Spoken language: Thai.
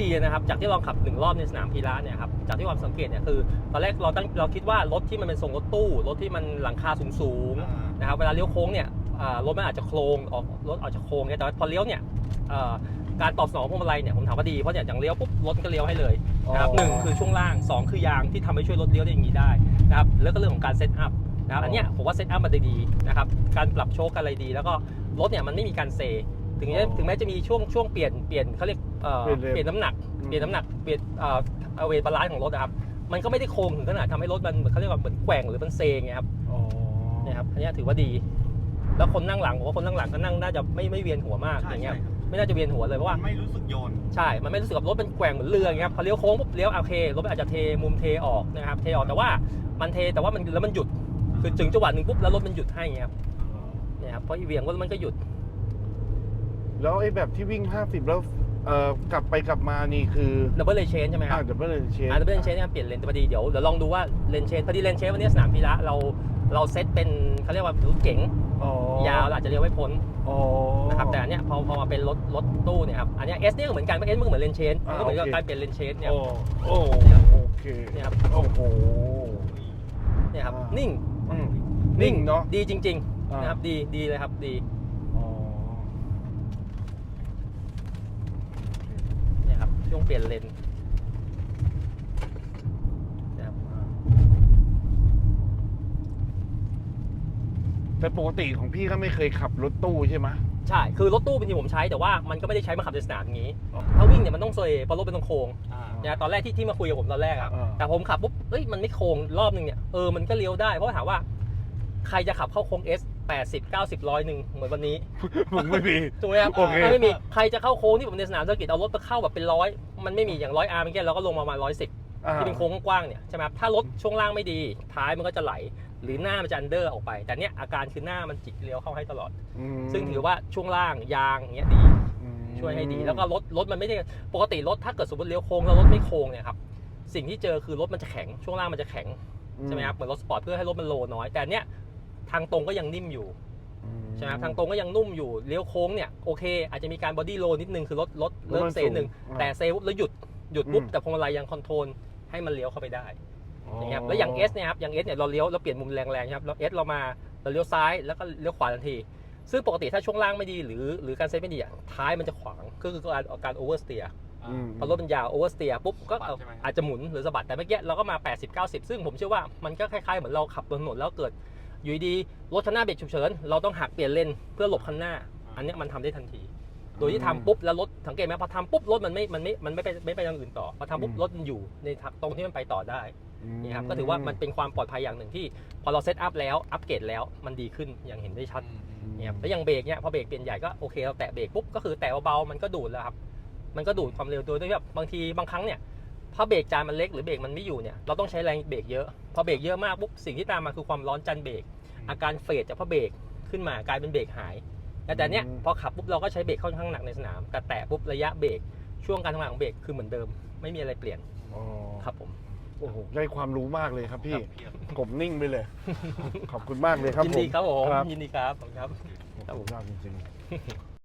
ดีนะครับ จากที่ลองขับหนึ่งรอบในสนามพีระเนี่ยครับ จากที่ความสังเกตเนี่ยคือ ตอนแรกเราตั้งเราคิดว่ารถที่มันเป็นทรงรถตู้ รถที่มันหลังคาสูงๆนะครับ เวลาเลี้ยวโค้งเนี่ยอ่ารถมันอาจจะโครงออกรถอาจจะโค้งเนี่ยแต่ว่าพอเลี้ยวเนี่ยเอ่อการตอบสนองพวงมาลัยเนี่ยผมถามว่าดี เพราะเนี่ยอย่างเลี้ยวปุ๊บรถก็เลี้ยวให้เลยนะครับอ๋อหนึ่งคือช่วงล่างสองคือยางที่ทำให้ช่วยรถเลี้ยวได้อย่างนี้ได้นะครับแล้วก็เรื่องของการเซตอัพนะครับอันเนี้ยผมว่าเซตอัพมันได้ดีนะครับการปรับโชคอะไรดี แล้วก็รถเนี่ยมันไม่มีการเซ ถึงแม้อ๋อถึงแม้จะมีช่วงช่วงเปลี่ยนเปลี่ยนเขาเรียกเอ่อเปลี่ยนเร็ว เปลี่ยนน้ำหนักอืมเปลี่ยนน้ำหนักเปลี่ยนเอ่อเวทบาลานซ์ของรถนะครับมันก็ไม่ได้โค้งถึงขนาดทำให้รถมันเหมือนเขาเรียกว่าเหมือนแกว่งหรือมันเซไงครับ อ๋อเนี่ยครับอันเนี้ยถือว่าดี แล้วคนนั่งหลังผมว่าคนนั่งหลังก็นั่งน่าจะไม่ไม่เวียนหัวมากใช่อย่างเงี้ย ใช่ครับไม่น่าจะเวียนหัวเลยเพราะว่ามันไม่รู้สึกโยน ใช่ มันไม่รู้สึกกับรถเป็นแกว่งเหมือนเรืออย่างเงี้ยครับพอเลี้ยวโค้งปุ๊บเลี้ยวโอเครถมันอาจจะเทมุมเทออกนะครับ เทออกแต่ว่ามันเทแต่ว่ามันแล้วมันหยุด คือถึงจังหวะหนึ่งปุ๊บแล้วรถมันหยุดให้ไงครับเนี่ยครับเพราะอีเวียงรถมันก็หยุด แล้วไอ้แบบที่วิ่ง 50 แล้วเอ่อกลับไปกลับมานี่คือดับเบิลเลนเชนใช่ไหมคอ่ารับดับเบิลเชนอาร์ดับเบิลเลนเชนเนี่ยเปลี่ยนเลนพอดีเดี๋ยวเดี๋ยวลองดูว่าเลนเชนพอดีเลนเชนวันนี้สนามพีระเราเราเซตเป็นเขาเรียกว่ารถเก๋งอ๋อยาวเราอาจจะเลี้ยวไม่พ้นอ๋อ นะครับแต่อันเนี้ยพอพอมาเป็นรถรถตู้เนี่ยครับอันเนี้เอสเนี่ยก็เหมือนกันเอสมันก็เหมือนเลนเชนมันก็เหมือนกับอ่าโอเค การเปลี่ยนเลนเชนเนี่ย โอ้โอ้โอเคเนี่ยครับ โอ้โห เนี่ยครับอ่านิ่ นิ่ง อืมนิ่งเนาะ ดีจริงอ่าๆนะครับดีดีเลยครับดี อ๋อ เนี่ยครับช่วงเปลี่ยนเลนนะครับแต่ปกติของพี่ก็ไม่เคยขับรถตู้ใช่ไหมใช่ คือรถตู้เป็นที่ผมใช้แต่ว่ามันก็ไม่ได้ใช้มาขับในสนามอย่างนี้อ๋อถ้าวิ่งเนี่ยมันต้องเซเพราะรถเป็นตรงโค้งอ่านะตอนแรกที่ที่มาคุยกับผมตอนแรกอะอ่าแต่ผมขับปุ๊บเอ้ยมันไม่โค้งรอบนึงเนี่ยเออมันก็เลี้ยวได้เพราะว่าถามว่า ใครจะขับเข้าโค้ง S 80 90ร้อยหนึ่งเหมือนวันนี้ผมไม่มี ถูกไหมครับโอเค ไม่มีใครจะเข้าโค้งที่ผมในสนามเซอร์กิตเอารถไปเข้าแบบเป็นร้อยมันไม่มีอย่างร้อยอาร์เมื่อกี้เราก็ลงมาประมาณร้อยสิบอ่าที่เป็นโค้งกว้างๆเนี่ยใช่ไหมครับถ้ารถช่วงล่างไม่ดีท้ายมันก็จะไหล หรือหน้ามันจะอันเดอร์ออกไป แต่เนี้ยอาการคือหน้ามันจิกเลี้ยวเข้าให้ตลอด อืมซึ่งถือว่าช่วงล่างยางอย่างเงี้ยดีอืมช่วยให้ดีแล้วก็รถรถมันไม่ได้ปกติรถถ้าเกิดสมมติเลี้ยวโค้งแล้วรถไม่โค้งเนี่ยครับสิ่งที่เจอคือรถมันจะแข็งช่วงล่างมันจะแข็งใช่ไหมครับเหมือนรถสปอร์ตเพื่อให้รถมันโลน้อยแต่เนี้ย ทางตรงก็ยังนิ่มอยู่อืใช่ไหมครับทางตรงก็ยังนุ่มอยู่เลี้ยวโค้งเนี่ยโอเค อาจจะมีการบอดี้โลนิดนึงคือรถรถเริ่มเซหนึ่งอ่าแต่เซปุ๊บแล้วหยุดหยุดปุ๊บอืมแต่พวงมาลัยยังคอนโทรลให้มันเลี้ยวเข้าไปได้อ๋ออย่างเงี้ยครับแล้วอย่าง S เนี่ยครับอย่าง S เนี่ยเราเลี้ยวเราเปลี่ยนมุมแรงๆครับเรา S เรามาเราเลี้ยวซ้ายแล้วก็เลี้ยวขวาทันที ซึ่งปกติถ้าช่วงล่างไม่ดีหรือหรือการเซตไม่ดีอะท้ายมันจะขวางก็คือการการโอเวอร์สเตียอืมพอรถมันยาวโอเวอร์สเตียปุ๊บก็สะบัดใช่ไหมอาจจะหมุนหรือสะบัดแต่เมื่อกี้เราก็มา 80 90 ซึ่งผมเชื่อว่ามันก็คล้ายๆเหมือนเราขับบนถนนแล้วเกิด อยู่ดีๆรถคันหน้าเบรกฉุกเฉินเราต้องหักเปลี่ยนเลนเพื่อหลบคันหน้า อันเนี้ยมันทำได้ทันที โดยที่ทำปุ๊บแล้วรถสังเกตไหมพอทำปุ๊บรถมันไม่มันไม่มันไม่ไปไม่ไปทางอื่นต่อพอทำปุ๊บรถมันอยู่ในทางตรงที่มันไปต่อได้นี่ครับก็ถือว่ามันเป็นความปลอดภัยอย่างหนึ่งที่ พอเราเซตอัพแล้วอัปเกรดแล้วมันดีขึ้นอย่างเห็นได้ชัดเนี่ยครับแล้วอย่างเบรกเนี่ยพอเบรกเปลี่ยนใหญ่ก็โอเคเราแตะเบรกปุ๊บก็คือแตะเบาๆมันก็ดูดแล้วครับมันก็ดูดความเร็วโดยที่แบบบางทีบางครั้งเนี่ย ถ้าเบรกจานมันเล็กหรือเบรกมันไม่อยู่เนี่ยเราต้องใช้แรงเบรกเยอะพอเบรกเยอะมากปุ๊บสิ่งที่ตามมาคือความร้อนจันเบรกอาการเฟดจากพอเบรกขึ้นมากลายเป็นเบรกหาย แต่แต่เนี้ยพอขับปุ๊บเราก็ใช้เบรกค่อนข้างหนักในสนาม แต่แตะปุ๊บระยะเบรกช่วงการทำงานของเบรกคือเหมือนเดิม ไม่มีอะไรเปลี่ยนอ๋อครับผมโอ้โหได้ความรู้มากเลยครับพี่ครับเพียบผมนิ่งไปเลย ขอบคุณมากเลยครับยินผมดีครับผมครับยินดีครับขอบคุณครับขอบคุณมากจริงๆ